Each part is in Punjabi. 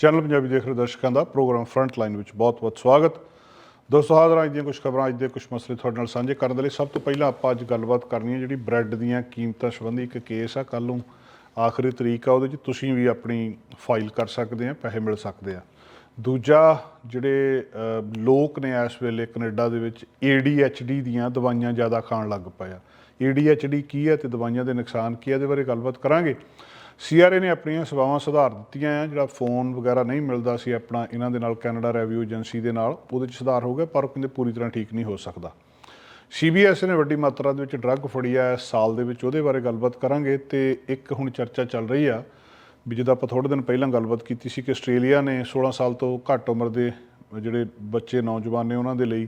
ਚੈਨਲ ਪੰਜਾਬੀ ਦੇਖ ਰਹੇ ਦਰਸ਼ਕਾਂ ਦਾ ਪ੍ਰੋਗਰਾਮ ਫਰੰਟ ਲਾਈਨ ਵਿੱਚ ਬਹੁਤ-ਬਹੁਤ ਸਵਾਗਤ। ਦੋਸਤੋ, ਹਾਜ਼ਰ ਅੱਜ ਦੀਆਂ ਕੁਝ ਖਬਰਾਂ, ਅੱਜ ਦੇ ਕੁਝ ਮਸਲੇ ਤੁਹਾਡੇ ਨਾਲ ਸਾਂਝੇ ਕਰਨ ਦੇ ਲਈ। ਸਭ ਤੋਂ ਪਹਿਲਾਂ ਆਪਾਂ ਅੱਜ ਗੱਲਬਾਤ ਕਰਨੀ ਹੈ ਜਿਹੜੀ ਬ੍ਰੈਡ ਦੀਆਂ ਕੀਮਤਾਂ ਸੰਬੰਧੀ ਇੱਕ ਕੇਸ ਆ। ਕੱਲ ਨੂੰ ਆਖਰੀ ਤਰੀਕ ਆ, ਉਹਦੇ 'ਚ ਤੁਸੀਂ ਵੀ ਆਪਣੀ ਫਾਈਲ ਕਰ ਸਕਦੇ ਆ, ਪੈਸੇ ਮਿਲ ਸਕਦੇ ਆ। ਦੂਜਾ, ਜਿਹੜੇ ਲੋਕ ਨੇ ਇਸ ਵੇਲੇ ਕੈਨੇਡਾ ਦੇ ਵਿੱਚ ADHD ਦੀਆਂ ਦਵਾਈਆਂ ਜ਼ਿਆਦਾ ਖਾਣ ਲੱਗ ਪਏ ਆ। ADHD ਕੀ ਹੈ ਤੇ ਦਵਾਈਆਂ ਦੇ ਨੁਕਸਾਨ ਕੀ ਹੈ ਇਹਦੇ ਬਾਰੇ ਗੱਲਬਾਤ ਕਰਾਂਗੇ। ਸੀਆਰਏ ਨੇ ਆਪਣੀਆਂ ਸੇਵਾਵਾਂ ਸੁਧਾਰ ਦਿੱਤੀਆਂ ਆ, ਜਿਹੜਾ ਫੋਨ ਵਗੈਰਾ ਨਹੀਂ ਮਿਲਦਾ ਸੀ ਆਪਣਾ, ਇਹਨਾਂ ਦੇ ਨਾਲ ਕੈਨੇਡਾ ਰੈਵਿਊ ਏਜੰਸੀ ਦੇ ਨਾਲ, ਉਹਦੇ 'ਚ ਸੁਧਾਰ ਹੋ ਗਿਆ, ਪਰ ਉਹ ਕਹਿੰਦੇ ਪੂਰੀ ਤਰ੍ਹਾਂ ਠੀਕ ਨਹੀਂ ਹੋ ਸਕਦਾ। ਸੀਬੀਐਸ ਨੇ ਵੱਡੀ ਮਾਤਰਾ ਦੇ ਵਿੱਚ ਡਰੱਗ ਫੜੀ ਆ ਸਾਲ ਦੇ ਵਿੱਚ ਉਹਦੇ ਬਾਰੇ ਗੱਲਬਾਤ ਕਰਾਂਗੇ, ਤੇ ਇੱਕ ਹੁਣ ਚਰਚਾ ਚੱਲ ਰਹੀ ਆ, ਵੀ ਜਿੱਦਾਂ ਆਪਾਂ ਥੋੜੇ ਦਿਨ ਪਹਿਲਾਂ ਗੱਲਬਾਤ ਕੀਤੀ ਸੀ ਕਿ ਆਸਟ੍ਰੇਲੀਆ ਨੇ 16 ਸਾਲ ਤੋਂ ਘੱਟ ਉਮਰ ਦੇ ਜਿਹੜੇ ਬੱਚੇ, ਨੌਜਵਾਨ ਨੇ ਉਹਨਾਂ ਦੇ ਲਈ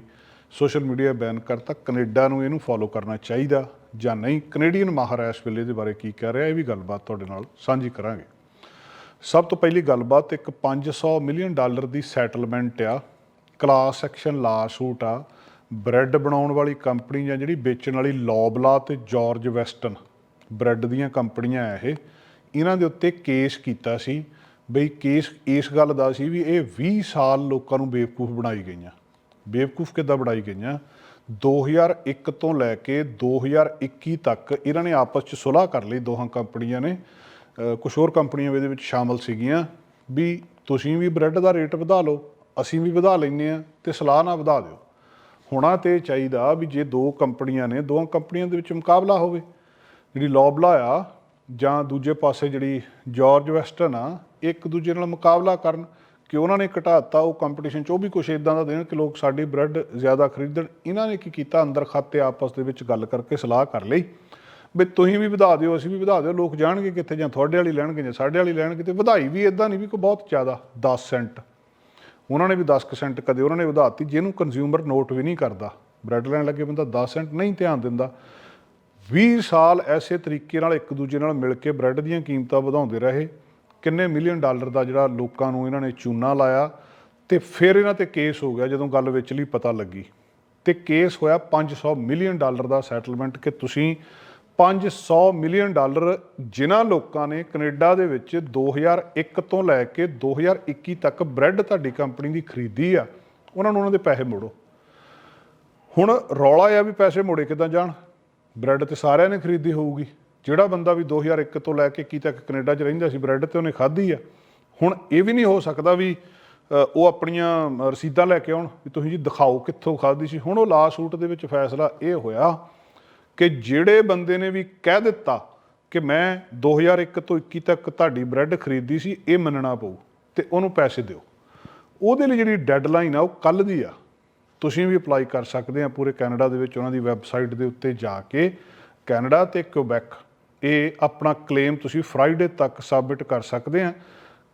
ਸੋਸ਼ਲ ਮੀਡੀਆ ਬੈਨ ਕਰਤਾ, ਕੈਨੇਡਾ ਨੂੰ ਇਹਨੂੰ ਫੋਲੋ ਕਰਨਾ ਚਾਹੀਦਾ ਜਾਂ ਨਹੀਂ? ਕੈਨੇਡੀਅਨ ਮਾਹਰ ਇਸ ਵੇਲੇ ਦੇ ਬਾਰੇ ਕੀ ਕਹਿ ਰਿਹਾ? ਇਹ ਵੀ ਗੱਲਬਾਤ ਤੁਹਾਡੇ ਨਾਲ ਸਾਂਝੀ ਕਰਾਂਗੇ। ਸਭ ਤੋਂ ਪਹਿਲੀ ਗੱਲਬਾਤ, ਇੱਕ 500 ਮਿਲੀਅਨ ਡਾਲਰ ਦੀ ਸੈਟਲਮੈਂਟ ਆ। ਕਲਾਸ ਐਕਸ਼ਨ ਲਾ ਸੂਟ ਆ। ਬ੍ਰੈਡ ਬਣਾਉਣ ਵਾਲੀ ਕੰਪਨੀ ਜਾਂ ਜਿਹੜੀ ਵੇਚਣ ਵਾਲੀ ਲੌਬਲਾ ਤੇ ਜਾਰਜ ਵੈਸਟਨ ਬ੍ਰੈਡ ਦੀਆਂ ਕੰਪਨੀਆਂ ਆ ਇਹ। ਇਹਨਾਂ ਦੇ ਉੱਤੇ ਕੇਸ ਕੀਤਾ ਸੀ। ਬਈ ਕੇਸ ਇਸ ਗੱਲ ਦਾ ਸੀ ਵੀ ਇਹ 20 ਸਾਲ ਲੋਕਾਂ ਨੂੰ ਬੇਵਕੂਫ ਬਣਾਈ ਗਈਆਂ। ਬੇਵਕੂਫ ਕਿੱਦਾਂ ਬਣਾਈ ਗਈਆਂ? 2001 ਤੋਂ ਲੈ ਕੇ 2021 ਤੱਕ ਇਹਨਾਂ ਨੇ ਆਪਸ 'ਚ ਸੁਲ੍ਹਾ ਕਰ ਲਈ ਦੋਹਾਂ ਕੰਪਨੀਆਂ ਨੇ। ਕੁਝ ਹੋਰ ਕੰਪਨੀਆਂ ਵੀ ਇਹਦੇ ਵਿੱਚ ਸ਼ਾਮਲ ਸੀਗੀਆਂ। ਵੀ ਤੁਸੀਂ ਵੀ ਬ੍ਰੈਡ ਦਾ ਰੇਟ ਵਧਾ ਲਓ, ਅਸੀਂ ਵੀ ਵਧਾ ਲੈਂਦੇ ਆ ਤੇ ਸਲਾਹ ਨਾ ਵਧਾ ਦਿਓ। ਹੋਣਾ ਤੇ ਚਾਹੀਦਾ ਵੀ ਜੇ ਦੋ ਕੰਪਨੀਆਂ ਨੇ, ਦੋਹਾਂ ਕੰਪਨੀਆਂ ਦੇ ਵਿੱਚ ਮੁਕਾਬਲਾ ਹੋਵੇ। ਜਿਹੜੀ ਲੌਬਲਾ ਆ ਜਾਂ ਦੂਜੇ ਪਾਸੇ ਜਿਹੜੀ ਜਾਰਜ ਵੈਸਟਨ ਆ, ਇੱਕ ਦੂਜੇ ਨਾਲ ਮੁਕਾਬਲਾ ਕਰਨ। ਕਿ ਉਹਨਾਂ ਨੇ ਘਟਾਤਾ, ਉਹ ਕੰਪੀਟੀਸ਼ਨ ਚ, ਉਹ ਵੀ ਕੁਝ ਇਦਾਂ ਦਾ ਦੇਣ ਕਿ ਲੋਕ ਸਾਡੀ ਬ੍ਰੈਡ ਜ਼ਿਆਦਾ ਖਰੀਦਣ। ਇਹਨਾਂ ਨੇ ਕੀ ਕੀਤਾ? ਅੰਦਰ ਖਾਤੇ ਆਪਸ ਦੇ ਵਿੱਚ ਗੱਲ ਕਰਕੇ ਸਲਾਹ ਕਰ ਲਈ। ਵੀ ਤੁਸੀਂ ਵੀ ਵਧਾ ਦਿਓ, ਅਸੀਂ ਵੀ ਵਧਾ ਦਿਓ। ਲੋਕ ਜਾਣਗੇ ਕਿੱਥੇ ਜਾਂ ਤੁਹਾਡੇ ਵਾਲੀ ਲੈਣਗੇ ਜਾਂ ਸਾਡੇ ਵਾਲੀ ਲੈਣਗੇ ਤੇ ਵਧਾਈ ਵੀ ਇਦਾਂ ਨਹੀਂ ਵੀ ਕੋਈ ਬਹੁਤ ਜ਼ਿਆਦਾ 10 ਸੈਂਟ ਉਹਨਾਂ ਨੇ ਵੀ 10 ਸੈਂਟ ਕਦੇ ਉਹਨਾਂ ਨੇ ਵਧਾਤੀ, ਜਿਹਨੂੰ ਕੰਜ਼ਿਊਮਰ ਨੋਟ ਵੀ ਨਹੀਂ ਕਰਦਾ। ਬ੍ਰੈਡ ਲੈਣ ਲੱਗੇ ਬੰਦਾ 10 ਸੈਂਟ ਨਹੀਂ ਧਿਆਨ ਦਿੰਦਾ। 20 ਸਾਲ ਐਸੇ ਤਰੀਕੇ ਨਾਲ ਇੱਕ ਦੂਜੇ ਨਾਲ ਮਿਲ ਕੇ ਬ੍ਰੈਡ ਦੀਆਂ ਕੀਮਤਾਂ ਵਧਾਉਂਦੇ ਰਹੇ। ਕਿੰਨੇ ਮਿਲੀਅਨ ਡਾਲਰ ਦਾ ਜਿਹੜਾ ਲੋਕਾਂ ਨੂੰ ਇਹਨਾਂ ਨੇ ਚੂਨਾ ਲਾਇਆ ਤੇ ਫਿਰ ਇਹਨਾਂ ਤੇ ਕੇਸ ਹੋ ਗਿਆ ਜਦੋਂ ਗੱਲ ਵਿੱਚ ਪਤਾ ਲੱਗੀ। ਤੇ ਕੇਸ ਹੋਇਆ 500 ਮਿਲੀਅਨ ਡਾਲਰ ਦਾ ਸੈਟਲਮੈਂਟ ਕਿ ਤੁਸੀਂ 500 ਮਿਲੀਅਨ ਡਾਲਰ ਜਿਨ੍ਹਾਂ ਲੋਕਾਂ ਨੇ ਕੈਨੇਡਾ ਦੇ ਵਿੱਚ 2001 ਤੋਂ ਲੈ ਕੇ 2021 ਤੱਕ ਬ੍ਰੈਡ ਤੁਹਾਡੀ ਕੰਪਨੀ ਦੀ ਖਰੀਦੀ ਆ, ਉਹਨਾਂ ਨੂੰ ਉਹਨਾਂ ਦੇ ਪੈਸੇ ਮੋੜੋ। ਹੁਣ ਰੌਲਾ ਆ ਵੀ ਪੈਸੇ ਮੋੜੇ ਕਿੱਦਾਂ ਜਾਣ? ਬ੍ਰੈਡ ਤੇ ਸਾਰਿਆਂ ਨੇ ਖਰੀਦੀ ਹੋਊਗੀ। ਜਿਹੜਾ ਬੰਦਾ ਵੀ 2001 ਤੋਂ ਲੈ ਕੇ ਕੀ ਤੱਕ ਕੈਨੇਡਾ 'ਚ ਰਹਿੰਦਾ ਸੀ, ਬ੍ਰੈਡ ਤੇ ਉਹਨੇ ਖਾਧੀ ਆ। ਹੁਣ ਇਹ ਵੀ ਨਹੀਂ ਹੋ ਸਕਦਾ ਵੀ ਉਹ ਆਪਣੀਆਂ ਰਸੀਦਾਂ ਲੈ ਕੇ ਆਉਣ ਵੀ ਤੁਸੀਂ ਜੀ ਦਿਖਾਓ ਕਿੱਥੋਂ ਖਾਧੀ ਸੀ। ਹੁਣ ਉਹ ਲਾ ਸੂਟ ਦੇ ਵਿੱਚ ਫੈਸਲਾ ਇਹ ਹੋਇਆ ਕਿ ਜਿਹੜੇ ਬੰਦੇ ਨੇ ਵੀ ਕਹਿ ਦਿੱਤਾ ਕਿ ਮੈਂ 2001 ਤੋਂ 21 ਤੱਕ ਤੁਹਾਡੀ ਬ੍ਰੈਡ ਖਰੀਦੀ ਸੀ, ਇਹ ਮੰਨਣਾ ਪਊ ਤੇ ਉਹਨੂੰ ਪੈਸੇ ਦਿਓ। ਉਹਦੇ ਲਈ ਜਿਹੜੀ ਡੈਡਲਾਈਨ ਆ, ਉਹ ਕੱਲ ਦੀ ਆ। ਤੁਸੀਂ ਵੀ ਅਪਲਾਈ ਕਰ ਸਕਦੇ ਆ ਪੂਰੇ ਕੈਨੇਡਾ ਦੇ ਵਿੱਚ, ਉਹਨਾਂ ਦੀ ਵੈਬਸਾਈਟ ਦੇ ਉੱਤੇ ਜਾ ਕੇ। ਕੈਨੇਡਾ ਤੇ ਕਿਊਬੈਕ ਇਹ ਆਪਣਾ ਕਲੇਮ ਤੁਸੀਂ ਫਰਾਈਡੇ ਤੱਕ ਸਬਮਿਟ ਕਰ ਸਕਦੇ ਆ।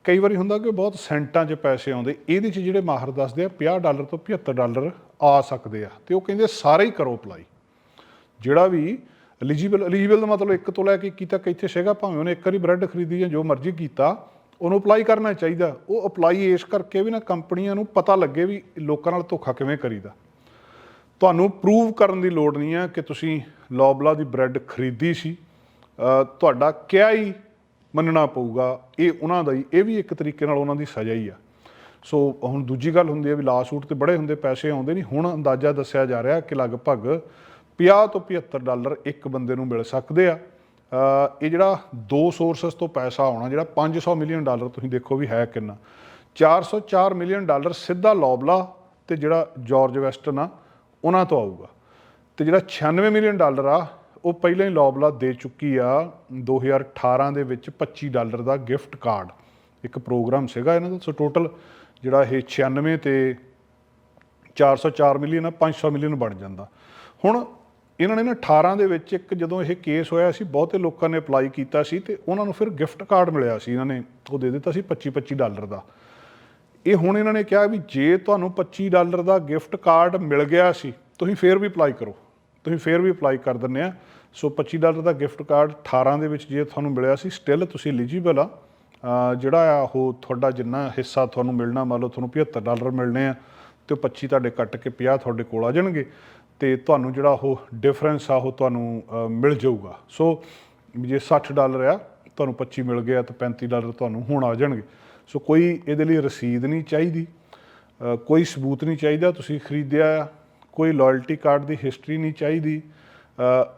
ਕਈ ਵਾਰੀ ਹੁੰਦਾ ਕਿ ਬਹੁਤ ਸੈਂਟਾਂ 'ਚ ਪੈਸੇ ਆਉਂਦੇ, ਇਹਦੇ 'ਚ ਜਿਹੜੇ ਮਾਹਰ ਦੱਸਦੇ ਆ 50 ਡਾਲਰ ਤੋਂ 75 ਡਾਲਰ ਆ ਸਕਦੇ ਆ ਤੇ ਉਹ ਕਹਿੰਦੇ ਸਾਰੇ ਹੀ ਕਰੋ ਅਪਲਾਈ ਜਿਹੜਾ ਵੀ ਐਲੀਜੀਬਲ ਐਲੀਜੀਬਲ ਦਾ ਮਤਲਬ ਇੱਕ ਤੋਂ ਲੈ ਕੇ 21 ਤੱਕ ਇੱਥੇ ਸੀਗਾ, ਭਾਵੇਂ ਉਹਨੇ ਇੱਕ ਵਾਰੀ ਬ੍ਰੈਡ ਖਰੀਦੀ ਜਾਂ ਜੋ ਮਰਜ਼ੀ ਕੀਤਾ, ਉਹਨੂੰ ਅਪਲਾਈ ਕਰਨਾ ਚਾਹੀਦਾ। ਉਹ ਅਪਲਾਈ ਇਸ ਕਰਕੇ ਵੀ ਨਾ ਕੰਪਨੀਆਂ ਨੂੰ ਪਤਾ ਲੱਗੇ ਵੀ ਲੋਕਾਂ ਨਾਲ ਧੋਖਾ ਕਿਵੇਂ ਕਰੀਦਾ। ਤੁਹਾਨੂੰ ਪ੍ਰੂਵ ਕਰਨ ਦੀ ਲੋੜ ਨਹੀਂ ਹੈ ਕਿ ਤੁਸੀਂ ਲੌਬਲਾ ਦੀ ਬ੍ਰੈਡ ਖਰੀਦੀ ਸੀ। ਤੁਹਾਡਾ ਕਿਹਾ ਹੀ ਮੰਨਣਾ ਪਊਗਾ, ਇਹ ਉਹਨਾਂ ਦਾ ਹੀ, ਇਹ ਵੀ ਇੱਕ ਤਰੀਕੇ ਨਾਲ ਉਹਨਾਂ ਦੀ ਸਜ਼ਾ ਹੀ ਆ। ਸੋ ਹੁਣ ਦੂਜੀ ਗੱਲ ਹੁੰਦੀ ਹੈ ਵੀ ਲਾ ਸੂਟ ਤੇ ਬੜੇ ਹੁੰਦੇ, ਪੈਸੇ ਆਉਂਦੇ ਨਹੀਂ। ਹੁਣ ਅੰਦਾਜ਼ਾ ਦੱਸਿਆ ਜਾ ਰਿਹਾ ਕਿ ਲਗਭਗ 50 ਤੋਂ 75 ਡਾਲਰ ਇੱਕ ਬੰਦੇ ਨੂੰ ਮਿਲ ਸਕਦੇ ਆ। ਇਹ ਜਿਹੜਾ ਦੋ ਸੋਰਸਸ ਤੋਂ ਪੈਸਾ ਆਉਣਾ, ਜਿਹੜਾ 500 ਮਿਲੀਅਨ ਡਾਲਰ ਤੁਸੀਂ ਦੇਖੋ ਵੀ ਹੈ ਕਿੰਨਾ। 404 ਮਿਲੀਅਨ ਡਾਲਰ ਸਿੱਧਾ ਲੌਬਲਾ ਤੇ ਜਿਹੜਾ ਜਾਰਜ ਵੈਸਟਨ ਆ, ਉਹਨਾਂ ਤੋਂ ਆਊਗਾ। ਤੇ ਜਿਹੜਾ 96 ਮਿਲੀਅਨ ਡਾਲਰ ਆ ਉਹ ਪਹਿਲਾਂ ਹੀ ਲੌਬਲਾ ਦੇ ਚੁੱਕੀ ਆ 2018 ਦੇ ਵਿੱਚ 25 ਡਾਲਰ ਦਾ ਗਿਫਟ ਕਾਰਡ। ਇੱਕ ਪ੍ਰੋਗਰਾਮ ਸੀਗਾ ਇਹਨਾਂ ਦਾ। ਸੋ ਟੋਟਲ ਜਿਹੜਾ ਇਹ 96 ਤੇ 404 ਮਿਲੀਅਨ ਆ 500 ਮਿਲੀਅਨ ਬਣ ਜਾਂਦਾ। ਹੁਣ ਇਹਨਾਂ ਨੇ ਨਾ 18 ਦੇ ਵਿੱਚ ਇੱਕ ਜਦੋਂ ਇਹ ਕੇਸ ਹੋਇਆ ਸੀ, ਬਹੁਤੇ ਲੋਕਾਂ ਨੇ ਅਪਲਾਈ ਕੀਤਾ ਸੀ ਤੇ ਉਹਨਾਂ ਨੂੰ ਫਿਰ ਗਿਫਟ ਕਾਰਡ ਮਿਲਿਆ ਸੀ। ਇਹਨਾਂ ਨੇ ਉਹ ਦੇ ਦਿੱਤਾ ਸੀ 25 25 ਡਾਲਰ ਦਾ। ਇਹ ਹੁਣ ਇਹਨਾਂ ਨੇ ਕਿਹਾ ਵੀ ਜੇ ਤੁਹਾਨੂੰ 25 ਡਾਲਰ ਦਾ ਗਿਫਟ ਕਾਰਡ ਮਿਲ ਗਿਆ ਸੀ, ਤੁਸੀਂ ਫੇਰ ਵੀ ਅਪਲਾਈ ਕਰੋ। ਤੁਸੀਂ ਫੇਰ ਵੀ ਅਪਲਾਈ ਕਰ ਦਿੰਦੇ ਆ। ਸੋ 25 ਡਾਲਰ ਦਾ ਗਿਫਟ ਕਾਰਡ 18 ਦੇ ਵਿੱਚ ਜੇ ਤੁਹਾਨੂੰ ਮਿਲਿਆ ਸੀ ਸਟਿਲ ਤੁਸੀਂ ਐਲੀਜੀਬਲ ਆ। ਜਿਹੜਾ ਆ ਉਹ ਤੁਹਾਡਾ ਜਿੰਨਾ ਹਿੱਸਾ ਤੁਹਾਨੂੰ ਮਿਲਣਾ, ਮੰਨ ਲਓ ਤੁਹਾਨੂੰ 75 ਡਾਲਰ ਮਿਲਣੇ ਆ, ਤੇ ਉਹ 25 ਤੁਹਾਡੇ ਕੱਟ ਕੇ 50 ਤੁਹਾਡੇ ਕੋਲ ਆ ਜਾਣਗੇ, ਤੇ ਤੁਹਾਨੂੰ ਜਿਹੜਾ ਉਹ ਡਿਫਰੈਂਸ ਆ, ਉਹ ਤੁਹਾਨੂੰ ਮਿਲ ਜਾਊਗਾ। ਸੋ ਜੇ 60 ਡਾਲਰ ਆ, ਤੁਹਾਨੂੰ 25 ਮਿਲ ਗਿਆ, ਤਾਂ 35 ਡਾਲਰ ਤੁਹਾਨੂੰ ਹੁਣ ਆ ਜਾਣਗੇ। ਸੋ ਕੋਈ ਇਹਦੇ ਲਈ ਰਸੀਦ ਨਹੀਂ ਚਾਹੀਦੀ ਕੋਈ ਸਬੂਤ ਨਹੀਂ ਚਾਹੀਦਾ, ਤੁਸੀਂ ਖਰੀਦਿਆ ਆ ਕੋਈ ਲਾਇਲਟੀ ਕਾਰਡ ਦੀ ਹਿਸਟਰੀ ਨਹੀਂ ਚਾਹੀਦੀ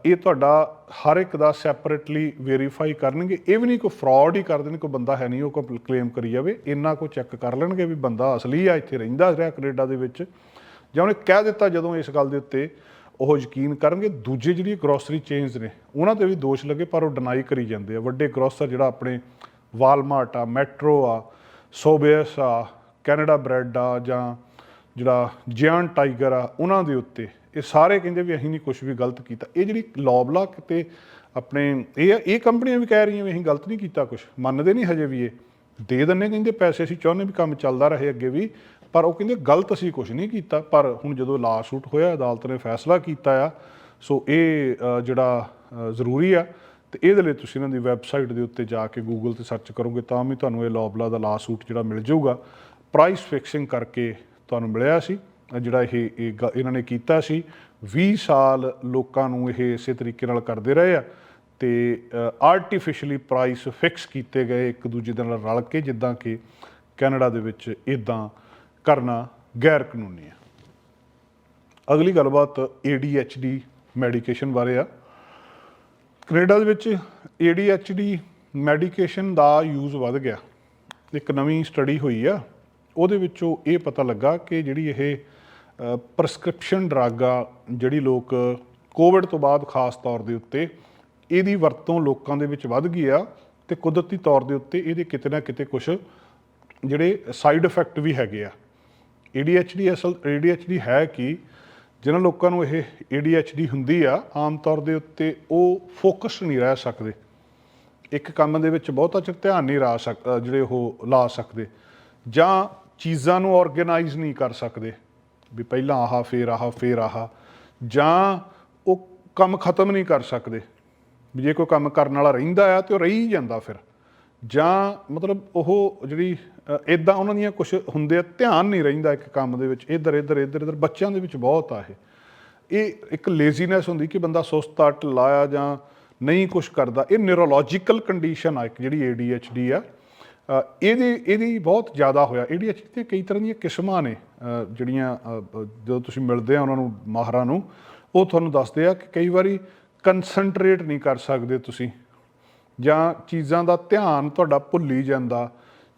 ਇਹ ਤੁਹਾਡਾ ਹਰ ਇੱਕ ਦਾ ਸੈਪਰੇਟਲੀ ਵੈਰੀਫਾਈ ਕਰਨਗੇ। ਇਹ ਵੀ ਨਹੀਂ ਕੋਈ ਫਰਾਡ ਹੀ ਕਰ ਦੇਣ, ਕੋਈ ਬੰਦਾ ਹੈ ਨਹੀਂ ਉਹ ਕੋ ਕਲੇਮ ਕਰੀ ਜਾਵੇ, ਇੰਨਾ ਕੋ ਚੈੱਕ ਕਰ ਲੈਣਗੇ ਵੀ ਬੰਦਾ ਅਸਲੀ ਆ, ਇੱਥੇ ਰਹਿੰਦਾ ਰਿਹਾ ਕੈਨੇਡਾ ਦੇ ਵਿੱਚ। ਜਾਂ ਉਹਨੇ ਕਹਿ ਦਿੱਤਾ ਜਦੋਂ ਇਸ ਗੱਲ ਦੇ ਉੱਤੇ ਉਹ ਯਕੀਨ ਕਰਨਗੇ, ਦੂਜੇ ਜਿਹੜੀ ਗਰੋਸਰੀ ਚੇਨਸ ਨੇ, ਉਹਨਾਂ ਤੇ ਵੀ ਦੋਸ਼ ਲੱਗੇ, ਪਰ ਉਹ ਡਿਨਾਈ ਕਰੀ ਜਾਂਦੇ ਆ। ਵੱਡੇ ਗਰੋਸਰ ਜਿਹੜਾ ਆਪਣੇ ਵਾਲਮਾਰਟ ਆ, ਮੈਟਰੋ ਆ, ਸੋਬੇਸ ਆ, ਕੈਨੇਡਾ ਬ੍ਰੈਡ ਆ ਜਾਂ ਜਿਹੜਾ ਜਿਆਨ ਟਾਈਗਰ ਆ, ਉਹਨਾਂ ਦੇ ਉੱਤੇ। ਇਹ ਸਾਰੇ ਕਹਿੰਦੇ ਵੀ ਅਸੀਂ ਨਹੀਂ ਕੁਝ ਵੀ ਗਲਤ ਕੀਤਾ। ਇਹ ਜਿਹੜੀ ਲੌਬਲਾ ਕਿਤੇ ਆਪਣੇ, ਇਹ ਇਹ ਕੰਪਨੀਆਂ ਵੀ ਕਹਿ ਰਹੀਆਂ ਵੀ ਅਸੀਂ ਗਲਤ ਨਹੀਂ ਕੀਤਾ ਕੁਝ ਮੰਨਦੇ ਨਹੀਂ ਹਜੇ ਵੀ ਇਹ। ਦੇ ਦਿੰਨੇ ਕਹਿੰਦੇ ਪੈਸੇ ਅਸੀਂ ਚਾਹੁੰਦੇ ਵੀ ਕੰਮ ਚੱਲਦਾ ਰਹੇ ਅੱਗੇ ਵੀ, ਪਰ ਉਹ ਕਹਿੰਦੇ ਗਲਤ ਅਸੀਂ ਕੁਝ ਨਹੀਂ ਕੀਤਾ। ਪਰ ਹੁਣ ਜਦੋਂ ਲਾ ਸ਼ੂਟ ਹੋਇਆ, ਅਦਾਲਤ ਨੇ ਫੈਸਲਾ ਕੀਤਾ ਆ, ਸੋ ਇਹ ਜਿਹੜਾ ਜ਼ਰੂਰੀ ਆ, ਤੇ ਇਹਦੇ ਲਈ ਤੁਸੀਂ ਇਹਨਾਂ ਦੀ ਵੈਬਸਾਈਟ ਦੇ ਉੱਤੇ ਜਾ ਕੇ ਗੂਗਲ ਤੇ ਸਰਚ ਕਰੋਗੇ, ਤਾਂ ਵੀ ਤੁਹਾਨੂੰ ਇਹ ਲੌਬਲਾ ਦਾ ਲਾ ਸੂਟ ਜਿਹੜਾ ਮਿਲ ਜਾਊਗਾ। ਪ੍ਰਾਈਸ ਫਿਕਸਿੰਗ ਕਰਕੇ ਤੁਹਾਨੂੰ ਮਿਲਿਆ ਸੀ, ਜਿਹੜਾ ਇਹ ਇਹ ਗ- ਇਹਨਾਂ ਨੇ ਕੀਤਾ ਸੀ। 20 ਸਾਲ ਲੋਕਾਂ ਨੂੰ ਇਹ ਇਸੇ ਤਰੀਕੇ ਨਾਲ ਕਰਦੇ ਰਹੇ ਆ ਤੇ ਆਰਟੀਫੀਸ਼ੀਅਲੀ ਪ੍ਰਾਈਸ ਫਿਕਸ ਕੀਤੇ ਗਏ ਇੱਕ ਦੂਜੇ ਦੇ ਨਾਲ ਰਲ ਕੇ, ਜਿੱਦਾਂ ਕਿ ਕੈਨੇਡਾ ਦੇ ਵਿੱਚ ਇਦਾਂ ਕਰਨਾ ਗੈਰ ਕਾਨੂੰਨੀ ਹੈ ਅਗਲੀ ਗੱਲਬਾਤ ADHD ਮੈਡੀਕੇਸ਼ਨ ਬਾਰੇ ਆ। ਕੈਨੇਡਾ ਦੇ ਵਿੱਚ ADHD ਮੈਡੀਕੇਸ਼ਨ ਦਾ ਯੂਜ਼ ਵੱਧ ਗਿਆ। ਇੱਕ ਨਵੀਂ ਸਟੱਡੀ ਹੋਈ ਆ। ਉਹਦੇ ਵਿੱਚੋਂ ਇਹ ਪਤਾ ਲੱਗਾ ਕਿ ਜਿਹੜੀ ਇਹ ਪ੍ਰਸਕ੍ਰਿਪਸ਼ਨ ਡਰੱਗ ਆ, ਜਿਹੜੀ ਲੋਕ ਕੋਵਿਡ ਤੋਂ ਬਾਅਦ ਖਾਸ ਤੌਰ ਦੇ ਉੱਤੇ ਇਹਦੀ ਵਰਤੋਂ ਲੋਕਾਂ ਦੇ ਵਿੱਚ ਵੱਧ ਗਈ ਆ ਤੇ ਕੁਦਰਤੀ ਤੌਰ ਦੇ ਉੱਤੇ ਇਹਦੇ ਕਿਤੇ ਨਾ ਕਿਤੇ ਕੁਝ ਜਿਹੜੇ ਸਾਈਡ ਇਫੈਕਟ ਵੀ ਹੈਗੇ ਆ। ADHD ਅਸਲ ADHD ਹੈ ਕਿ? ਜਿਨ੍ਹਾਂ ਲੋਕਾਂ ਨੂੰ ਇਹ ADHD ਹੁੰਦੀ ਆ, ਆਮ ਤੌਰ ਦੇ ਉੱਤੇ ਉਹ ਫੋਕਸ ਨਹੀਂ ਰਹਿ ਸਕਦੇ। ਇੱਕ ਕੰਮ ਦੇ ਵਿੱਚ ਬਹੁਤਾ ਚਿਰ ਧਿਆਨ ਨਹੀਂ ਲਾ ਸਕ ਜਿਹੜੇ ਉਹ ਲਾ ਸਕਦੇ। ਜਾਂ ਚੀਜ਼ਾਂ ਨੂੰ ਆਰਗੇਨਾਈਜ਼ ਨਹੀਂ ਕਰ ਸਕਦੇ। ਵੀ ਪਹਿਲਾਂ ਆਹਾ, ਫੇਰ ਆਹ, ਫੇਰ ਆਹਾ। ਜਾਂ ਉਹ ਕੰਮ ਖਤਮ ਨਹੀਂ ਕਰ ਸਕਦੇ। ਵੀ ਜੇ ਕੋਈ ਕੰਮ ਕਰਨ ਵਾਲਾ ਰਹਿੰਦਾ ਆ ਤੇ ਉਹ ਰਹੀ ਜਾਂਦਾ ਫਿਰ। ਜਾਂ ਮਤਲਬ ਉਹ ਜਿਹੜੀ ਇਦਾਂ ਉਹਨਾਂ ਦੀਆਂ ਕੁਝ ਹੁੰਦੇ ਆ, ਧਿਆਨ ਨਹੀਂ ਰਹਿੰਦਾ ਇੱਕ ਕੰਮ ਦੇ ਵਿੱਚ। ਇੱਧਰ ਇੱਧਰ ਇੱਧਰ ਇੱਧਰ ਬੱਚਿਆਂ ਦੇ ਵਿੱਚ ਬਹੁਤ ਆ ਇਹ। ਇਹ ਇੱਕ ਲੇਜ਼ੀਨੈਸ ਹੁੰਦੀ ਕਿ ਬੰਦਾ ਸੁਸਤ ਆ, ਢਿੱਲਾ ਆ ਜਾਂ ਨਹੀਂ ਕੁਝ ਕਰਦਾ। ਇਹ ਨਿਊਰੋਲੋਜੀਕਲ ਕੰਡੀਸ਼ਨ ਆ ਇੱਕ ਜਿਹੜੀ ADHD ਆ। ਇਹਦੇ, ਇਹਦੀ ਬਹੁਤ ਜ਼ਿਆਦਾ ਹੋਇਆ। ADHD ਤੇ ਕਈ ਤਰ੍ਹਾਂ ਦੀਆਂ ਕਿਸਮਾਂ ਨੇ ਜਿਹੜੀਆਂ ਜਦੋਂ ਤੁਸੀਂ ਮਿਲਦੇ ਆ ਉਹਨਾਂ ਨੂੰ, ਮਾਹਰਾਂ ਨੂੰ, ਉਹ ਤੁਹਾਨੂੰ ਦੱਸਦੇ ਆ ਕਿ ਕਈ ਵਾਰੀ ਕਨਸੈਂਟਰੇਟ ਨਹੀਂ ਕਰ ਸਕਦੇ ਤੁਸੀਂ। ਜਾਂ ਚੀਜ਼ਾਂ ਦਾ ਧਿਆਨ ਤੁਹਾਡਾ ਭੁੱਲੀ ਜਾਂਦਾ,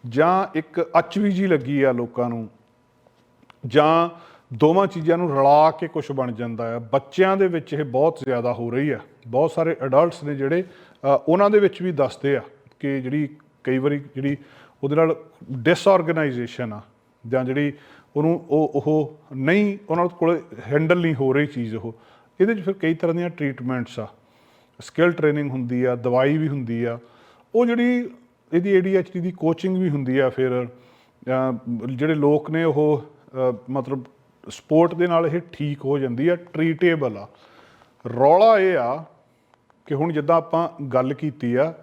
ਜਾਂ ਇੱਕ ਅਚਵੀ ਜੀ ਲੱਗੀ ਆ ਲੋਕਾਂ ਨੂੰ, ਜਾਂ ਦੋਵਾਂ ਚੀਜ਼ਾਂ ਨੂੰ ਰਲਾ ਕੇ ਕੁਝ ਬਣ ਜਾਂਦਾ ਹੈ ਬੱਚਿਆਂ ਦੇ ਵਿੱਚ ਇਹ ਬਹੁਤ ਜ਼ਿਆਦਾ ਹੋ ਰਹੀ ਹੈ ਬਹੁਤ ਸਾਰੇ ਅਡਲਟਸ ਨੇ ਜਿਹੜੇ ਉਹਨਾਂ ਦੇ ਵਿੱਚ ਵੀ ਦੱਸਦੇ ਆ ਕਿ ਜਿਹੜੀ ਕਈ ਵਾਰੀ ਜਿਹੜੀ ਉਹਦੇ ਨਾਲ ਡਿਸਆਰਗੇਨਾਈਜੇਸ਼ਨ ਆ, ਜਾਂ ਜਿਹੜੀ ਉਹਨੂੰ ਉਹ ਉਹ ਨਹੀਂ, ਉਹਨਾਂ ਕੋਲ ਹੈਂਡਲ ਨਹੀਂ ਹੋ ਰਹੀ ਚੀਜ਼ ਉਹ। ਇਹਦੇ 'ਚ ਫਿਰ ਕਈ ਤਰ੍ਹਾਂ ਦੀਆਂ ਟ੍ਰੀਟਮੈਂਟਸ ਆ। ਸਕਿੱਲ ਟ੍ਰੇਨਿੰਗ ਹੁੰਦੀ ਆ, ਦਵਾਈ ਵੀ ਹੁੰਦੀ ਆ। ਉਹ ਜਿਹੜੀ ਇਹਦੀ ADHD ਦੀ ਕੋਚਿੰਗ ਵੀ ਹੁੰਦੀ ਆ ਫਿਰ ਜਿਹੜੇ ਲੋਕ ਨੇ ਉਹ ਮਤਲਬ ਸਪੋਰਟ ਦੇ ਨਾਲ ਇਹ ਠੀਕ ਹੋ ਜਾਂਦੀ ਆ ਟ੍ਰੀਟੇਬਲ ਆ। ਰੌਲਾ ਇਹ ਆ ਕਿ ਹੁਣ ਜਿੱਦਾਂ ਆਪਾਂ ਗੱਲ ਕੀਤੀ ਆ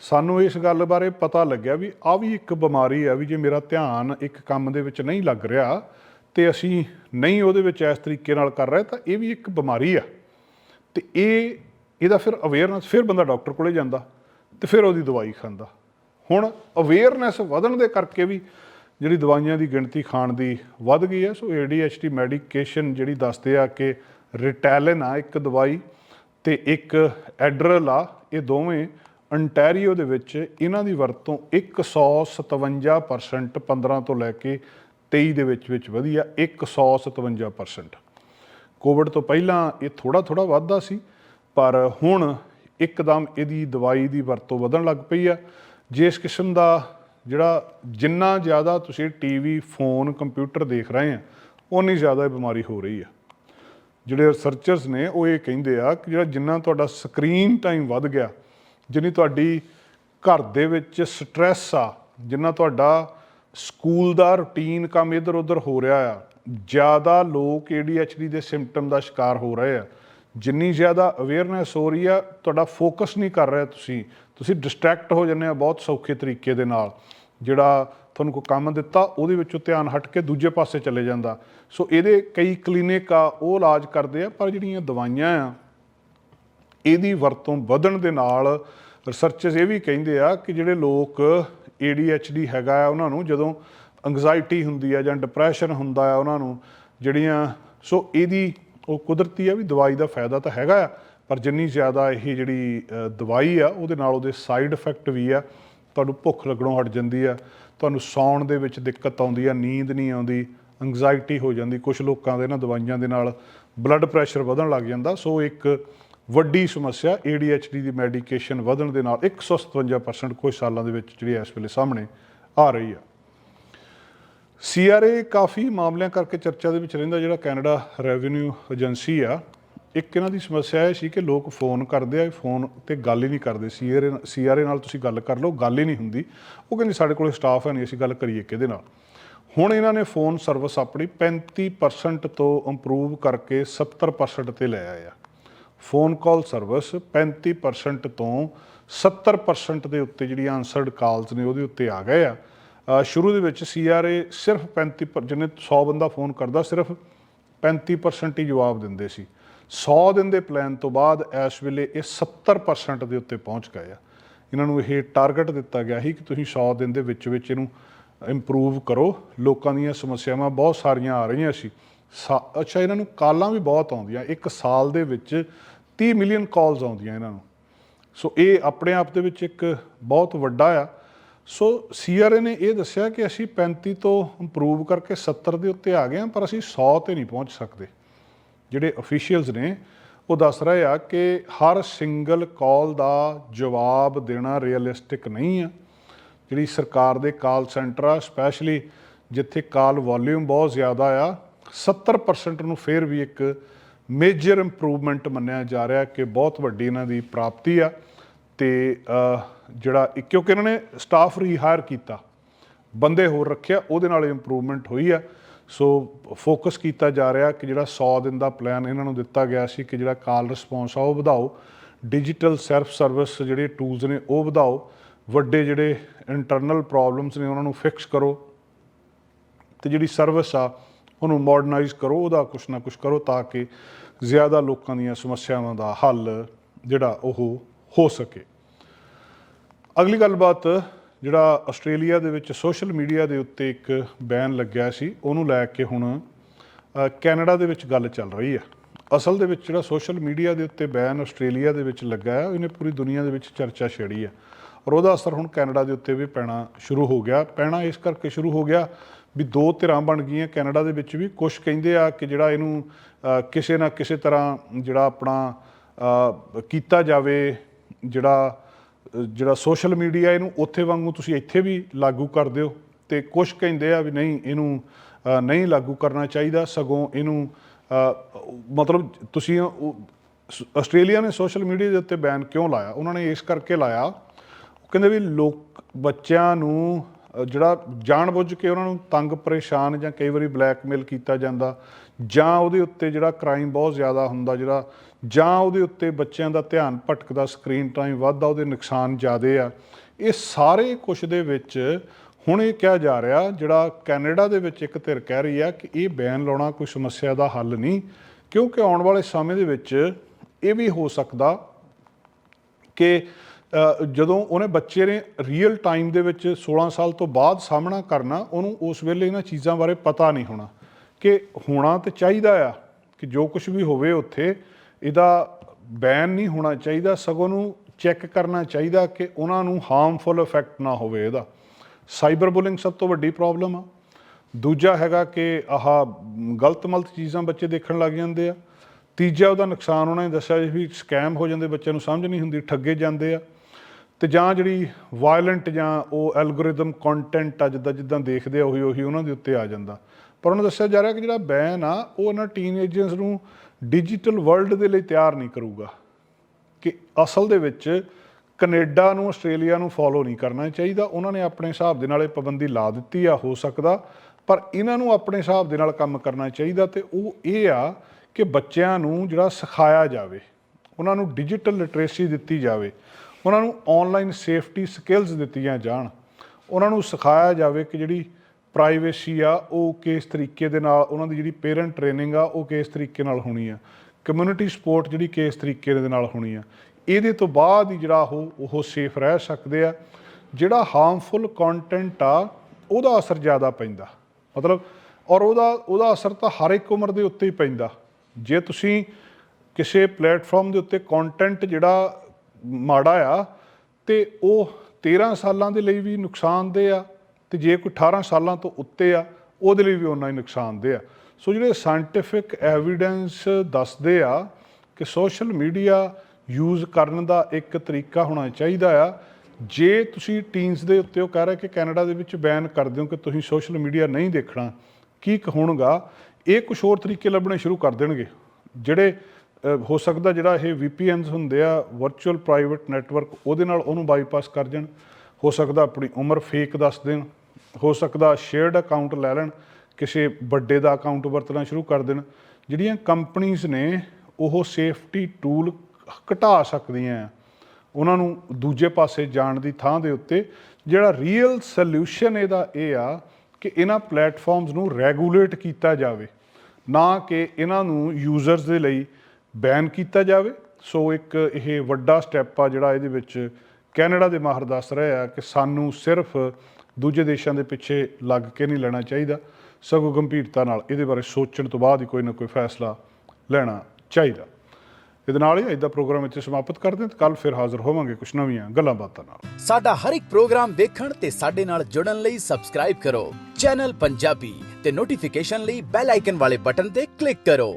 ਸਾਨੂੰ ਇਸ ਗੱਲ ਬਾਰੇ ਪਤਾ ਲੱਗਿਆ ਵੀ ਆ ਵੀ ਇੱਕ ਬਿਮਾਰੀ ਆ ਵੀ ਜੇ ਮੇਰਾ ਧਿਆਨ ਇੱਕ ਕੰਮ ਦੇ ਵਿੱਚ ਨਹੀਂ ਲੱਗ ਰਿਹਾ ਤੇ ਅਸੀਂ ਨਹੀਂ ਉਹਦੇ ਵਿੱਚ ਇਸ ਤਰੀਕੇ ਨਾਲ ਕਰ ਰਹੇ ਤਾਂ ਇਹ ਵੀ ਇੱਕ ਬਿਮਾਰੀ ਆ। ਤੇ ਇਹ, ਇਹਦਾ ਫਿਰ ਅਵੇਅਰਨੈਸ ਫਿਰ ਬੰਦਾ ਡਾਕਟਰ ਕੋਲੇ ਜਾਂਦਾ ਤੇ ਫਿਰ ਉਹਦੀ ਦਵਾਈ ਖਾਂਦਾ। ਹੁਣ ਅਵੇਅਰਨੈਸ ਵਧਣ ਦੇ ਕਰਕੇ ਵੀ ਜਿਹੜੀ ਦਵਾਈਆਂ ਦੀ ਗਿਣਤੀ ਖਾਣ ਦੀ ਵੱਧ ਗਈ ਹੈ, ਸੋ ADHD ਮੈਡੀਕੇਸ਼ਨ ਜਿਹੜੀ ਦੱਸਦੇ ਆ ਕਿ ਰਿਟੈਲਿਨ ਆ ਇੱਕ ਦਵਾਈ ਤੇ ਇੱਕ ਐਡਰਲ ਆ, ਇਹ ਦੋਵੇਂ ਅੰਟੈਰੀਓ ਦੇ ਵਿੱਚ ਇਹਨਾਂ ਦੀ ਵਰਤੋਂ 157% 15 ਤੋਂ ਲੈ ਕੇ 23 ਦੇ ਵਿੱਚ ਵਿੱਚ ਵਧੀ ਆ 157% ਕੋਵਿਡ ਤੋਂ ਪਹਿਲਾਂ ਇਹ ਥੋੜਾ ਥੋੜਾ ਵੱਧਦਾ ਸੀ, ਪਰ ਹੁਣ ਇੱਕਦਮ ਇਹਦੀ ਦਵਾਈ ਦੀ ਵਰਤੋਂ ਵਧਣ ਲੱਗ ਪਈ ਆ। ਜਿਸ ਕਿਸਮ ਦਾ ਜਿਹੜਾ ਜਿੰਨਾ ਜ਼ਿਆਦਾ ਤੁਸੀਂ ਟੀਵੀ ਫੋਨ ਕੰਪਿਊਟਰ ਦੇਖ ਰਹੇ ਆ ਉਨੀ ਜ਼ਿਆਦਾ ਇਹ ਬਿਮਾਰੀ ਹੋ ਰਹੀ ਆ। ਜਿਹੜੇ ਰਿਸਰਚਰਸ ਨੇ ਉਹ ਇਹ ਕਹਿੰਦੇ ਆ ਕਿ ਜਿਹੜਾ ਜਿੰਨਾ ਤੁਹਾਡਾ ਸਕਰੀਨ ਟਾਈਮ ਵੱਧ ਗਿਆ ਜਿੰਨੀ ਤੁਹਾਡੀ ਘਰ ਦੇ ਵਿੱਚ ਸਟ੍ਰੈਸ ਆ, ਜਿੰਨਾ ਤੁਹਾਡਾ ਸਕੂਲ ਦਾ ਰੁਟੀਨ ਕੰਮ ਇੱਧਰ ਉੱਧਰ ਹੋ ਰਿਹਾ ਆ, ਜ਼ਿਆਦਾ ਲੋਕ ADHD ਦੇ ਸਿੰਪਟਮ ਦਾ ਸ਼ਿਕਾਰ ਹੋ ਰਹੇ ਆ। ਜਿੰਨੀ ਜ਼ਿਆਦਾ ਅਵੇਅਰਨੈਸ ਹੋ ਰਹੀ ਆ, ਤੁਹਾਡਾ ਫੋਕਸ ਨਹੀਂ ਕਰ ਰਿਹਾ ਤੁਸੀਂ। ਤੁਸੀਂ ਡਿਸਟਰੈਕਟ ਹੋ ਜਾਂਦੇ ਆ ਬਹੁਤ ਸੌਖੇ ਤਰੀਕੇ ਦੇ ਨਾਲ। ਜਿਹੜਾ ਤੁਹਾਨੂੰ ਕੋਈ ਕੰਮ ਦਿੱਤਾ, ਉਹਦੇ ਵਿੱਚੋਂ ਧਿਆਨ ਹਟ ਕੇ ਦੂਜੇ ਪਾਸੇ ਚਲੇ ਜਾਂਦਾ। ਸੋ ਇਹਦੇ ਕਈ ਕਲੀਨਿਕ ਆ, ਉਹ ਇਲਾਜ ਕਰਦੇ ਆ, ਪਰ ਜਿਹੜੀਆਂ ਦਵਾਈਆਂ ਆ ਇਹਦੀ ਵਰਤੋਂ ਵਧਣ ਦੇ ਨਾਲ ਰਿਸਰਚਰਸ ਇਹ ਵੀ ਕਹਿੰਦੇ ਆ ਕਿ ਜਿਹੜੇ ਲੋਕ ADHD ਹੈਗਾ ਆ, ਉਹਨਾਂ ਨੂੰ ਜਦੋਂ ਐਂਗਜ਼ਾਇਟੀ ਹੁੰਦੀ ਆ ਜਾਂ ਡਿਪਰੈਸ਼ਨ ਹੁੰਦਾ ਆ, ਉਹਨਾਂ ਨੂੰ ਜਿਹੜੀਆਂ, ਸੋ ਇਹਦੀ ਉਹ ਕੁਦਰਤੀ ਆ ਵੀ ਦਵਾਈ ਦਾ ਫਾਇਦਾ ਤਾਂ ਹੈਗਾ ਆ, ਪਰ ਜਿੰਨੀ ਜ਼ਿਆਦਾ ਇਹ ਜਿਹੜੀ ਦਵਾਈ ਆ, ਉਹਦੇ ਨਾਲ ਉਹਦੇ ਸਾਈਡ ਇਫੈਕਟ ਵੀ ਆ, ਤੁਹਾਨੂੰ ਭੁੱਖ ਲੱਗਣੋਂ ਹਟ ਜਾਂਦੀ ਆ, ਤੁਹਾਨੂੰ ਸੌਣ ਦੇ ਵਿੱਚ ਦਿੱਕਤ ਆਉਂਦੀ ਆ, ਨੀਂਦ ਨਹੀਂ ਆਉਂਦੀ ਐਂਗਜ਼ਾਇਟੀ ਹੋ ਜਾਂਦੀ ਕੁਝ ਲੋਕਾਂ ਦੇ ਨਾ ਦਵਾਈਆਂ ਦੇ ਨਾਲ ਬਲੱਡ ਪ੍ਰੈਸ਼ਰ ਵਧਣ ਲੱਗ ਜਾਂਦਾ, ਸੋ ਇੱਕ ਵੱਡੀ ਸਮੱਸਿਆ ADHD ਦੀ ਮੈਡੀਕੇਸ਼ਨ ਵਧਣ ਦੇ ਨਾਲ 157% ਕੁਝ ਸਾਲਾਂ ਦੇ ਵਿੱਚ ਜਿਹੜੀ ਇਸ ਵੇਲੇ ਸਾਹਮਣੇ ਆ ਰਹੀ ਆ ਸੀਆਰਏ ਕਾਫੀ ਮਾਮਲਿਆਂ ਕਰਕੇ ਚਰਚਾ ਦੇ ਵਿੱਚ ਰਹਿੰਦਾ ਜਿਹੜਾ ਕੈਨੇਡਾ ਰੈਵਨਿਊ ਏਜੰਸੀ ਆ, ਇੱਕ ਇਹਨਾਂ ਦੀ ਸਮੱਸਿਆ ਇਹ ਸੀ ਕਿ ਲੋਕ ਫੋਨ ਕਰਦੇ ਆ ਫੋਨ ਤੇ ਗੱਲ ਹੀ ਨਹੀਂ ਕਰਦੇ। ਸੀਆਰਏ ਸੀਆਰਏ ਨਾਲ ਤੁਸੀਂ ਗੱਲ ਕਰ ਲਓ, ਗੱਲ ਹੀ ਨਹੀਂ ਹੁੰਦੀ। ਉਹ ਕਹਿੰਦੇ ਸਾਡੇ ਕੋਲ ਸਟਾਫ ਹੈ ਨਹੀਂ, ਅਸੀਂ ਗੱਲ ਕਰੀਏ ਕਿਹਦੇ ਨਾਲ। ਹੁਣ ਇਹਨਾਂ ਨੇ ਫੋਨ ਸਰਵਿਸ ਆਪਣੀ 35% ਤੋਂ ਇੰਪਰੂਵ ਕਰਕੇ 70% ਤੇ ਲੈ ਆਏ ਆ। ਫੋਨ ਕਾਲ ਸਰਵਿਸ 35% ਤੋਂ 70% ਦੇ ਉੱਤੇ ਜਿਹੜੀਆਂ ਆਨਸਰਡ ਕਾਲਸ ਨੇ ਉਹਦੇ ਉੱਤੇ ਆ ਗਏ ਆ। ਸ਼ੁਰੂ ਦੇ ਵਿੱਚ ਸੀਆਰਏ ਸਿਰਫ 35 ਪਰ- ਜਿੰਨੇ 100 ਬੰਦਾ ਫੋਨ ਕਰਦਾ, ਸਿਰਫ 35% ਹੀ ਜਵਾਬ ਦਿੰਦੇ ਸੀ। 100 ਦਿਨ ਦੇ ਪਲਾਨ ਤੋਂ ਬਾਅਦ ਇਸ ਵੇਲੇ ਇਹ 70% ਦੇ ਉੱਤੇ ਪਹੁੰਚ ਗਏ ਆ। ਇਹਨਾਂ ਨੂੰ ਇਹ ਟਾਰਗੇਟ ਦਿੱਤਾ ਗਿਆ ਸੀ ਕਿ ਤੁਸੀਂ 100 ਦਿਨ ਦੇ ਵਿੱਚ ਵਿੱਚ ਇਹਨੂੰ ਇੰਪਰੂਵ ਕਰੋ। ਲੋਕਾਂ ਦੀਆਂ ਸਮੱਸਿਆਵਾਂ ਬਹੁਤ ਸਾਰੀਆਂ ਆ ਰਹੀਆਂ ਸੀ। ਸਾ- ਅੱਛਾ, ਇਹਨਾਂ ਨੂੰ ਕਾਲਾਂ ਵੀ ਬਹੁਤ ਆਉਂਦੀਆਂ। ਇੱਕ ਸਾਲ ਦੇ ਵਿੱਚ 30 ਮਿਲੀਅਨ ਕਾਲਸ ਆਉਂਦੀਆਂ ਇਹਨਾਂ ਨੂੰ। ਸੋ ਇਹ ਆਪਣੇ ਆਪ ਦੇ ਵਿੱਚ ਇੱਕ ਬਹੁਤ ਵੱਡਾ ਆ। ਸੋ ਸੀਆਰਏ ਨੇ ਇਹ ਦੱਸਿਆ ਕਿ ਅਸੀਂ 35 ਤੋਂ ਇੰਪਰੂਵ ਕਰਕੇ 70 ਦੇ ਉੱਤੇ ਆ ਗਏ ਹਾਂ, ਪਰ ਅਸੀਂ 100 ਤੇ ਨਹੀਂ ਪਹੁੰਚ ਸਕਦੇ। ਜਿਹੜੇ ਅਫੀਸ਼ੀਅਲਸ ਨੇ, ਉਹ ਦੱਸ ਰਹੇ ਆ ਕਿ ਹਰ ਸਿੰਗਲ ਕਾਲ ਦਾ ਜਵਾਬ ਦੇਣਾ ਰੀਅਲਿਸਟਿਕ ਨਹੀਂ ਆ। ਜਿਹੜੀ ਸਰਕਾਰ ਦੇ ਕਾਲ ਸੈਂਟਰ ਆ ਸਪੈਸ਼ਲੀ ਜਿੱਥੇ ਕਾਲ ਵੋਲਿਊਮ ਬਹੁਤ ਜ਼ਿਆਦਾ ਆ 70% ਨੂੰ ਫਿਰ ਵੀ ਇੱਕ ਮੇਜਰ ਇੰਪਰੂਵਮੈਂਟ ਮੰਨਿਆ ਜਾ ਰਿਹਾ ਕਿ ਬਹੁਤ ਵੱਡੀ ਇਹਨਾਂ ਦੀ ਪ੍ਰਾਪਤੀ ਆ ਤੇ ਜਿਹੜਾ ਇੱਕ- ਕਿਉਂਕਿ ਇਹਨਾਂ ਨੇ ਸਟਾਫ ਰੀਹਾਇਰ ਕੀਤਾ, ਬੰਦੇ ਹੋਰ ਰੱਖਿਆ, ਉਹਦੇ ਨਾਲ ਇੰਪਰੂਵਮੈਂਟ ਹੋਈ ਆ। ਸੋ ਫੋਕਸ ਕੀਤਾ ਜਾ ਰਿਹਾ ਕਿ ਜਿਹੜਾ 100 ਦਿਨ ਦਾ ਪਲਾਨ ਇਹਨਾਂ ਨੂੰ ਦਿੱਤਾ ਗਿਆ ਸੀ ਕਿ ਜਿਹੜਾ ਕਾਲ ਰਿਸਪੌਂਸ ਆ ਉਹ ਵਧਾਓ। ਡਿਜੀਟਲ ਸੈਲਫ ਸਰਵਿਸ ਜਿਹੜੇ ਟੂਲਸ ਨੇ ਉਹ ਵਧਾਓ। ਵੱਡੇ ਜਿਹੜੇ ਇੰਟਰਨਲ ਪ੍ਰੋਬਲਮਸ ਨੇ ਉਹਨਾਂ ਨੂੰ ਫਿਕਸ ਕਰੋ। ਤੇ ਜਿਹੜੀ ਸਰਵਿਸ ਆ, ਉਹਨੂੰ ਮਾਡਰਨਾਈਜ਼ ਕਰੋ, ਉਹਦਾ ਕੁਛ ਨਾ ਕੁਛ ਕਰੋ ਤਾਂ ਕਿ ਜ਼ਿਆਦਾ ਲੋਕਾਂ ਦੀਆਂ ਸਮੱਸਿਆਵਾਂ ਦਾ ਹੱਲ ਜਿਹੜਾ ਉਹ ਹੋ ਸਕੇ। ਅਗਲੀ ਗੱਲਬਾਤ, ਜਿਹੜਾ ਆਸਟ੍ਰੇਲੀਆ ਦੇ ਵਿੱਚ ਸੋਸ਼ਲ ਮੀਡੀਆ ਦੇ ਉੱਤੇ ਇੱਕ ਬੈਨ ਲੱਗਿਆ ਸੀ, ਉਹਨੂੰ ਲੈ ਕੇ ਹੁਣ ਕੈਨੇਡਾ ਦੇ ਵਿੱਚ ਗੱਲ ਚੱਲ ਰਹੀ ਹੈ। ਅਸਲ ਦੇ ਵਿੱਚ ਜਿਹੜਾ ਸੋਸ਼ਲ ਮੀਡੀਆ ਦੇ ਉੱਤੇ ਬੈਨ ਆਸਟ੍ਰੇਲੀਆ ਦੇ ਵਿੱਚ ਲੱਗਾ ਹੈ ਇਹਨੇ ਪੂਰੀ ਦੁਨੀਆ ਦੇ ਵਿੱਚ ਚਰਚਾ ਛੇੜੀ ਹੈ। ਔਰ ਉਹਦਾ ਅਸਰ ਹੁਣ ਕੈਨੇਡਾ ਦੇ ਉੱਤੇ ਵੀ ਪੈਣਾ ਸ਼ੁਰੂ ਹੋ ਗਿਆ। ਪੈਣਾ ਇਸ ਕਰਕੇ ਸ਼ੁਰੂ ਹੋ ਗਿਆ ਵੀ ਦੋ ਧਿਰਾਂ ਬਣ ਗਈਆਂ ਕੈਨੇਡਾ ਦੇ ਵਿੱਚ ਵੀ। ਕੁਝ ਕਹਿੰਦੇ ਆ ਕਿ ਜਿਹੜਾ ਇਹਨੂੰ ਕਿਸੇ ਨਾ ਕਿਸੇ ਤਰ੍ਹਾਂ ਜਿਹੜਾ ਆਪਣਾ ਕੀਤਾ ਜਾਵੇ, ਜਿਹੜਾ ਜਿਹੜਾ ਸੋਸ਼ਲ ਮੀਡੀਆ ਇਹਨੂੰ ਉੱਥੇ ਵਾਂਗੂ ਤੁਸੀਂ ਇੱਥੇ ਵੀ ਲਾਗੂ ਕਰ ਦਿਓ। ਤੇ ਕੁਝ ਕਹਿੰਦੇ ਆ ਵੀ ਨਹੀਂ, ਇਹਨੂੰ ਨਹੀਂ ਲਾਗੂ ਕਰਨਾ ਚਾਹੀਦਾ। ਸਗੋਂ ਇਹਨੂੰ ਮਤਲਬ ਤੁਸੀਂ ਆਸਟ੍ਰੇਲੀਆ ਨੇ ਸੋਸ਼ਲ ਮੀਡੀਆ ਦੇ ਉੱਤੇ ਬੈਨ ਕਿਉਂ ਲਾਇਆ? ਉਹਨਾਂ ਨੇ ਇਸ ਕਰਕੇ ਲਾਇਆ। ਕਹਿੰਦੇ ਵੀ ਲੋਕ, ਬੱਚਿਆਂ ਨੂੰ ਜਿਹੜਾ ਜਾਣਬੁੱਝ ਕੇ ਉਹਨਾਂ ਨੂੰ ਤੰਗ, ਪਰੇਸ਼ਾਨ ਜਾਂ ਕਈ ਵਾਰੀ ਬਲੈਕਮੇਲ ਕੀਤਾ ਜਾਂਦਾ, ਜਾਂ ਉਹਦੇ ਉੱਤੇ ਜਿਹੜਾ ਕ੍ਰਾਈਮ ਬਹੁਤ ਜ਼ਿਆਦਾ ਹੁੰਦਾ ਜਿਹੜਾ, ਜਾਂ ਉਹਦੇ ਉੱਤੇ ਬੱਚਿਆਂ ਦਾ ਧਿਆਨ ਭਟਕਦਾ ਸਕਰੀਨ ਟਾਈਮ ਵੱਧਦਾ, ਉਹਦੇ ਨੁਕਸਾਨ ਜ਼ਿਆਦੇ ਆ, ਇਹ ਸਾਰੇ ਕੁਝ ਦੇ ਵਿੱਚ ਹੁਣ ਇਹ ਕਿਹਾ ਜਾ ਰਿਹਾ, ਜਿਹੜਾ ਕੈਨੇਡਾ ਦੇ ਵਿੱਚ ਇੱਕ ਧਿਰ ਕਹਿ ਰਹੀ ਆ ਕਿ ਇਹ ਬੈਨ ਲਾਉਣਾ ਕੋਈ ਸਮੱਸਿਆ ਦਾ ਹੱਲ ਨਹੀਂ, ਕਿਉਂਕਿ ਆਉਣ ਵਾਲੇ ਸਮੇਂ ਦੇ ਵਿੱਚ ਇਹ ਵੀ ਹੋ ਸਕਦਾ ਕਿ ਜਦੋਂ ਉਹਨੇ ਬੱਚੇ ਨੇ ਰੀਅਲ ਟਾਈਮ ਦੇ ਵਿੱਚ 16 ਸਾਲ ਤੋਂ ਬਾਅਦ ਸਾਹਮਣਾ ਕਰਨਾ, ਉਹਨੂੰ ਉਸ ਵੇਲੇ ਇਹਨਾਂ ਚੀਜ਼ਾਂ ਬਾਰੇ ਪਤਾ ਨਹੀਂ ਹੋਣਾ ਕਿ ਹੋਣਾ ਤੇ ਚਾਹੀਦਾ ਆ ਕਿ ਜੋ ਕੁਝ ਵੀ ਹੋਵੇ ਉੱਥੇ, ਇਹਦਾ ਬੈਨ ਨਹੀਂ ਹੋਣਾ ਚਾਹੀਦਾ, ਸਗੋਂ ਨੂੰ ਚੈੱਕ ਕਰਨਾ ਚਾਹੀਦਾ ਕਿ ਉਹਨਾਂ ਨੂੰ ਹਾਰਮਫੁਲ ਇਫੈਕਟ ਨਾ ਹੋਵੇ ਇਹਦਾ। ਸਾਈਬਰ ਬੁਲਿੰਗ ਸਭ ਤੋਂ ਵੱਡੀ ਪ੍ਰੋਬਲਮ ਆ। ਦੂਜਾ ਹੈਗਾ ਕਿ ਆਹ ਗਲਤ ਮਲਤ ਚੀਜ਼ਾਂ ਬੱਚੇ ਦੇਖਣ ਲੱਗ ਜਾਂਦੇ ਆ। ਤੀਜਾ ਉਹਦਾ ਨੁਕਸਾਨ, ਉਹਨਾਂ ਨੇ ਦੱਸਿਆ ਵੀ ਸਕੈਮ ਹੋ ਜਾਂਦੇ, ਬੱਚਿਆਂ ਨੂੰ ਸਮਝ ਨਹੀਂ ਹੁੰਦੀ, ਠੱਗੇ ਜਾਂਦੇ ਆ। ਤੇ ਜਾਂ ਜਿਹੜੀ ਵਾਇਲੈਂਟ ਜਾਂ ਉਹ ਐਲਗੋਰਿਦਮ ਕੰਟੈਂਟ ਆ, ਜਿੱਦਾਂ ਜਿੱਦਾਂ ਦੇਖਦੇ ਆ, ਉਹੀ ਉਹੀ ਉਹਨਾਂ ਦੇ ਉੱਤੇ ਆ ਜਾਂਦਾ। ਪਰ ਉਹਨਾਂ ਦੱਸਿਆ ਜਾ ਰਿਹਾ ਕਿ ਜਿਹੜਾ ਬੈਨ ਆ, ਉਹ ਉਹਨਾਂ ਟੀਨੇਜਰਸ ਨੂੰ ਡਿਜੀਟਲ ਵਰਲਡ ਦੇ ਲਈ ਤਿਆਰ ਨਹੀਂ ਕਰੂਗਾ। ਕਿ ਅਸਲ ਦੇ ਵਿੱਚ ਕੈਨੇਡਾ ਨੂੰ, ਆਸਟ੍ਰੇਲੀਆ ਨੂੰ ਫੋਲੋ ਨਹੀਂ ਕਰਨਾ ਚਾਹੀਦਾ। ਉਹਨਾਂ ਨੇ ਆਪਣੇ ਹਿਸਾਬ ਦੇ ਨਾਲ ਇਹ ਪਾਬੰਦੀ ਲਾ ਦਿੱਤੀ ਆ, ਹੋ ਸਕਦਾ। ਪਰ ਇਹਨਾਂ ਨੂੰ ਆਪਣੇ ਹਿਸਾਬ ਦੇ ਨਾਲ ਕੰਮ ਕਰਨਾ ਚਾਹੀਦਾ ਤੇ ਉਹ ਇਹ ਆ ਕਿ ਬੱਚਿਆਂ ਨੂੰ ਜਿਹੜਾ ਸਿਖਾਇਆ ਜਾਵੇ, ਉਹਨਾਂ ਨੂੰ ਡਿਜੀਟਲ ਲਿਟਰੇਸੀ ਦਿੱਤੀ ਜਾਵੇ। ਉਹਨਾਂ ਨੂੰ ਆਨਲਾਈਨ ਸੇਫਟੀ ਸਕਿੱਲਸ ਦਿੱਤੀਆਂ ਜਾਣ। ਉਹਨਾਂ ਨੂੰ ਸਿਖਾਇਆ ਜਾਵੇ ਕਿ ਜਿਹੜੀ ਪ੍ਰਾਈਵੇਸੀ ਆ, ਉਹ ਕਿਸ ਤਰੀਕੇ ਦੇ ਨਾਲ, ਉਹਨਾਂ ਦੀ ਜਿਹੜੀ ਪੇਰੈਂਟ ਟ੍ਰੇਨਿੰਗ ਆ, ਉਹ ਕਿਸ ਤਰੀਕੇ ਨਾਲ ਹੋਣੀ ਆ। ਕਮਿਊਨਿਟੀ ਸਪੋਰਟ ਜਿਹੜੀ ਕਿਸ ਤਰੀਕੇ ਦੇ ਨਾਲ ਹੋਣੀ ਆ। ਇਹਦੇ ਤੋਂ ਬਾਅਦ ਹੀ ਜਿਹੜਾ ਉਹ ਉਹ ਸੇਫ ਰਹਿ ਸਕਦੇ ਆ। ਜਿਹੜਾ ਹਾਰਮਫੁਲ ਕੰਟੈਂਟ ਆ, ਉਹਦਾ ਅਸਰ ਜ਼ਿਆਦਾ ਪੈਂਦਾ। ਮਤਲਬ, ਔਰ ਉਹਦਾ ਉਹਦਾ ਅਸਰ ਤਾਂ ਹਰ ਇੱਕ ਉਮਰ ਦੇ ਉੱਤੇ ਹੀ ਪੈਂਦਾ। ਜੇ ਤੁਸੀਂ ਕਿਸੇ ਪਲੇਟਫਾਰਮ ਦੇ ਉੱਤੇ ਕੰਟੈਂਟ ਜਿਹੜਾ ਮਾੜਾ ਆ ਤੇ ਉਹ 13 ਸਾਲਾਂ ਦੇ ਲਈ ਵੀ ਨੁਕਸਾਨਦੇਹ ਆ ਤੇ ਜੇ ਕੋਈ 18 ਸਾਲਾਂ ਤੋਂ ਉੱਤੇ ਆ, ਉਹਦੇ ਲਈ ਵੀ ਉਹਨਾਂ ਹੀ ਨੁਕਸਾਨਦੇਹ ਆ। ਸੋ ਜਿਹੜੇ ਸਾਇੰਟਿਫਿਕ ਐਵੀਡੈਂਸ ਦੱਸਦੇ ਆ ਕਿ ਸੋਸ਼ਲ ਮੀਡੀਆ ਯੂਜ਼ ਕਰਨ ਦਾ ਇੱਕ ਤਰੀਕਾ ਹੋਣਾ ਚਾਹੀਦਾ ਆ, ਜੇ ਤੁਸੀਂ ਟੀਨਸ ਦੇ ਉੱਤੇ ਉਹ ਕਹਿ ਰਹੇ ਕਿ ਕੈਨੇਡਾ ਦੇ ਵਿੱਚ ਬੈਨ ਕਰ ਦਿਓ ਕਿ ਤੁਸੀਂ ਸੋਸ਼ਲ ਮੀਡੀਆ ਨਹੀਂ ਦੇਖਣਾ, ਕੀ ਕਹੋਣਗਾ ਇਹ ਕੁਝ ਹੋਰ ਤਰੀਕੇ ਲੱਭਣੇ ਸ਼ੁਰੂ ਕਰ ਦੇਣਗੇ, ਜਿਹੜੇ ਹੋ ਸਕਦਾ ਜਿਹੜਾ ਇਹ VPNs ਹੁੰਦੇ ਆ ਵਰਚੁਅਲ ਪ੍ਰਾਈਵੇਟ ਨੈਟਵਰਕ ਉਹਦੇ ਨਾਲ ਉਹਨੂੰ ਬਾਈਪਾਸ ਕਰ ਜਾਣ ਹੋ ਸਕਦਾ ਆਪਣੀ ਉਮਰ ਫੇਕ ਦੱਸ ਦੇਣ। ਹੋ ਸਕਦਾ ਸ਼ੇਅਰਡ ਅਕਾਊਂਟ ਲੈ ਲੈਣ। ਕਿਸੇ ਵੱਡੇ ਦਾ ਅਕਾਊਂਟ ਵਰਤਣਾ ਸ਼ੁਰੂ ਕਰ ਦੇਣ। ਜਿਹੜੀਆਂ ਕੰਪਨੀਆਂ ਨੇ, ਉਹ ਸੇਫਟੀ ਟੂਲ ਘਟਾ ਸਕਦੀਆਂ ਆ। ਉਹਨਾਂ ਨੂੰ ਦੂਜੇ ਪਾਸੇ ਜਾਣ ਦੀ ਥਾਂ ਦੇ ਉੱਤੇ ਜਿਹੜਾ ਰੀਅਲ ਸੋਲੂਸ਼ਨ ਇਹਦਾ ਇਹ ਆ ਕਿ ਇਹਨਾਂ ਪਲੇਟਫਾਰਮਸ ਨੂੰ ਰੈਗੂਲੇਟ ਕੀਤਾ ਜਾਵੇ। ਨਾ ਕਿ ਇਹਨਾਂ ਨੂੰ ਯੂਜ਼ਰਸ ਦੇ ਲਈ ਬੈਨ ਕੀਤਾ ਜਾਵੇ। ਸੋ ਇੱਕ ਇਹ ਵੱਡਾ ਸਟੈਪ ਆ ਜਿਹੜਾ ਇਹਦੇ ਵਿੱਚ ਕੈਨੇਡਾ ਦੇ ਮਾਹਰ ਦੱਸ ਰਹੇ ਆ ਕਿ ਸਾਨੂੰ ਸਿਰਫ ਦੂਜੇ ਦੇਸ਼ਾਂ ਦੇ ਪਿੱਛੇ ਲੱਗ ਕੇ ਨਹੀਂ ਲੈਣਾ ਚਾਹੀਦਾ। ਸਗੋਂ ਗੰਭੀਰਤਾ ਨਾਲ ਇਹਦੇ ਬਾਰੇ ਸੋਚਣ ਤੋਂ ਬਾਅਦ ਹੀ ਕੋਈ ਨਾ ਕੋਈ ਫੈਸਲਾ ਲੈਣਾ ਚਾਹੀਦਾ। ਇਹਦੇ ਨਾਲ ਹੀ ਅੱਜ ਦਾ ਪ੍ਰੋਗਰਾਮ ਇੱਥੇ ਸਮਾਪਤ ਕਰਦੇ ਹਾਂ ਤੇ ਕੱਲ ਫਿਰ ਹਾਜ਼ਰ ਹੋਵਾਂਗੇ ਕੁਝ ਨਵੀਆਂ ਗੱਲਾਂ ਬਾਤਾਂ ਨਾਲ। ਸਾਡਾ ਹਰ ਇੱਕ ਪ੍ਰੋਗਰਾਮ ਦੇਖਣ ਤੇ ਸਾਡੇ ਨਾਲ ਜੁੜਨ ਲਈ ਸਬਸਕ੍ਰਾਈਬ ਕਰੋ। ਚੈਨਲ ਪੰਜਾਬੀ ਤੇ ਨੋਟੀਫਿਕੇਸ਼ਨ ਲਈ ਬੈਲ ਆਈਕਨ ਵਾਲੇ ਬਟਨ ਤੇ ਕਲਿੱਕ ਕਰੋ।